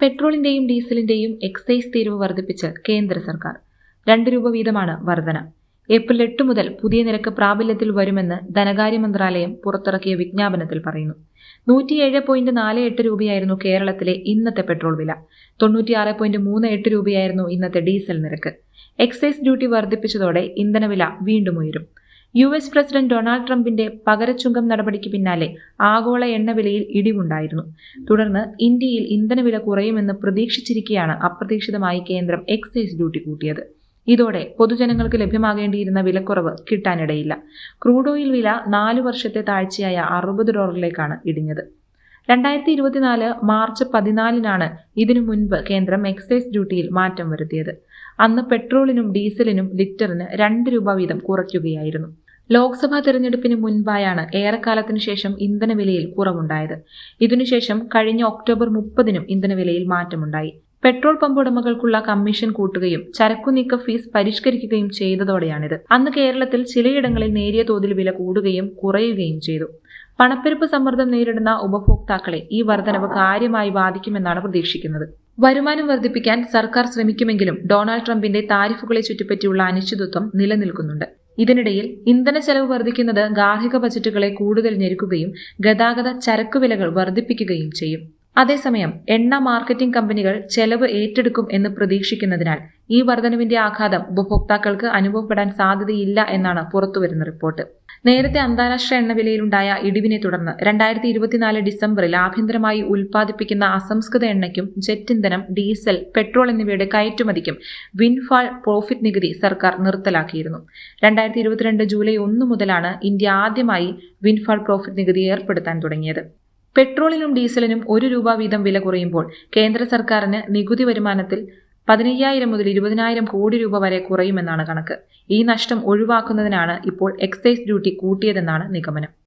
പെട്രോളിന്റെയും ഡീസലിന്റെയും excise തീരുവ വർദ്ധിപ്പിച്ച് കേന്ദ്ര സർക്കാർ. രണ്ട് രൂപ വീതമാണ് വർധന. ഏപ്രിൽ എട്ട് മുതൽ പുതിയ നിരക്ക് പ്രാബല്യത്തിൽ വരുമെന്ന് ധനകാര്യ മന്ത്രാലയം പുറത്തിറക്കിയ വിജ്ഞാപനത്തിൽ പറയുന്നു. നൂറ്റിയേഴ് പോയിന്റ് നാല് എട്ട് രൂപയായിരുന്നു കേരളത്തിലെ ഇന്നത്തെ പെട്രോൾ വില. തൊണ്ണൂറ്റിയാറ് പോയിന്റ് മൂന്ന് എട്ട് രൂപയായിരുന്നു ഇന്നത്തെ ഡീസൽ നിരക്ക്. എക്സൈസ് ഡ്യൂട്ടി വർദ്ധിപ്പിച്ചതോടെ ഇന്ധനവില വീണ്ടും ഉയരും. യു എസ് പ്രസിഡന്റ് ഡൊണാൾഡ് ട്രംപിന്റെ പകരച്ചുങ്കം നടപടിക്ക് പിന്നാലെ ആഗോള എണ്ണവിലയിൽ ഇടിവുണ്ടായിരുന്നു. തുടർന്ന് ഇന്ത്യയിൽ ഇന്ധനവില കുറയുമെന്ന് പ്രതീക്ഷിച്ചിരിക്കെയാണ് അപ്രതീക്ഷിതമായി കേന്ദ്രം എക്സൈസ് ഡ്യൂട്ടി കൂട്ടിയത്. ഇതോടെ പൊതുജനങ്ങൾക്ക് ലഭ്യമാകേണ്ടിയിരുന്ന വിലക്കുറവ് കിട്ടാനിടയില്ല. ക്രൂഡ് ഓയിൽ വില നാലു വർഷത്തെ താഴ്ചയായ അറുപത് ഡോളറിലേക്കാണ് ഇടിഞ്ഞത്. രണ്ടായിരത്തി ഇരുപത്തിനാല് മാർച്ച് പതിനാലിനാണ് ഇതിനു മുൻപ് കേന്ദ്രം എക്സൈസ് ഡ്യൂട്ടിയിൽ മാറ്റം വരുത്തിയത്. അന്ന് പെട്രോളിനും ഡീസലിനും ലിറ്ററിന് രണ്ട് രൂപ വീതം കുറയ്ക്കുകയായിരുന്നു. ലോക്സഭാ തെരഞ്ഞെടുപ്പിന് മുൻപായാണ് ഏറെക്കാലത്തിനു ശേഷം ഇന്ധനവിലയിൽ കുറവുണ്ടായത്. ഇതിനുശേഷം കഴിഞ്ഞ ഒക്ടോബർ മുപ്പതിനും ഇന്ധനവിലയിൽ മാറ്റമുണ്ടായി. പെട്രോൾ പമ്പ് ഉടമകൾക്കുള്ള കമ്മീഷൻ കൂട്ടുകയും ചരക്കുനീക്ക ഫീസ് പരിഷ്കരിക്കുകയും ചെയ്തതോടെയാണിത്. അന്ന് കേരളത്തിൽ ചിലയിടങ്ങളിൽ നേരിയ തോതിൽ വില കൂടുകയും കുറയുകയും ചെയ്തു. പണപ്പെരുപ്പ് സമ്മർദ്ദം നേരിടുന്ന ഉപഭോക്താക്കളെ ഈ വർധനവ് കാര്യമായി ബാധിക്കുമെന്നാണ് പ്രതീക്ഷിക്കുന്നത്. വരുമാനം വർദ്ധിപ്പിക്കാൻ സർക്കാർ ശ്രമിക്കുമെങ്കിലും ഡൊണാൾഡ് ട്രംപിന്റെ താരിഫുകളെ ചുറ്റിപ്പറ്റിയുള്ള അനിശ്ചിതത്വം നിലനിൽക്കുന്നുണ്ട്. ഇതിനിടയിൽ ഇന്ധന ചെലവ് വർദ്ധിക്കുന്നത് ഗാർഹിക ബജറ്റുകളെ കൂടുതൽ ഞെരുക്കുകയും ഗതാഗത ചരക്കുവിലകൾ വർദ്ധിപ്പിക്കുകയും ചെയ്യും. അതേസമയം എണ്ണ മാർക്കറ്റിംഗ് കമ്പനികൾ ചെലവ് ഏറ്റെടുക്കും എന്ന് പ്രതീക്ഷിക്കുന്നതിനാൽ ഈ വർധനവിന്റെ ആഘാതം ഉപഭോക്താക്കൾക്ക് അനുഭവപ്പെടാൻ സാധ്യതയില്ല എന്നാണ് പുറത്തുവരുന്ന റിപ്പോർട്ട്. നേരത്തെ അന്താരാഷ്ട്ര എണ്ണവിലയിലുണ്ടായ ഇടിവിനെ തുടർന്ന് രണ്ടായിരത്തി ഇരുപത്തിനാല് ഡിസംബറിൽ ആഭ്യന്തരമായി ഉൽപ്പാദിപ്പിക്കുന്ന അസംസ്കൃത എണ്ണയ്ക്കും ജെറ്റ് ഇന്ധനം ഡീസൽ പെട്രോൾ എന്നിവയുടെ കയറ്റുമതിക്കും വിൻഫാൾ പ്രോഫിറ്റ് നികുതി സർക്കാർ നിർത്തലാക്കിയിരുന്നു. രണ്ടായിരത്തി ഇരുപത്തിരണ്ട് ജൂലൈ ഒന്ന് മുതലാണ് ഇന്ത്യ ആദ്യമായി വിൻഫാൾ പ്രോഫിറ്റ് നികുതി ഏർപ്പെടുത്താൻ തുടങ്ങിയത്. പെട്രോളിനും ഡീസലിനും ഒരു രൂപ വീതം വില കുറയുമ്പോൾ കേന്ദ്ര സർക്കാരിന് നികുതി വരുമാനത്തിൽ പതിനയ്യായിരം മുതൽ ഇരുപതിനായിരം കോടി രൂപ വരെ കുറയുമെന്നാണ് കണക്ക്. ഈ നഷ്ടം ഒഴിവാക്കുന്നതിനാണ് ഇപ്പോൾ എക്സൈസ് ഡ്യൂട്ടി കൂട്ടിയതെന്നാണ് നിഗമനം.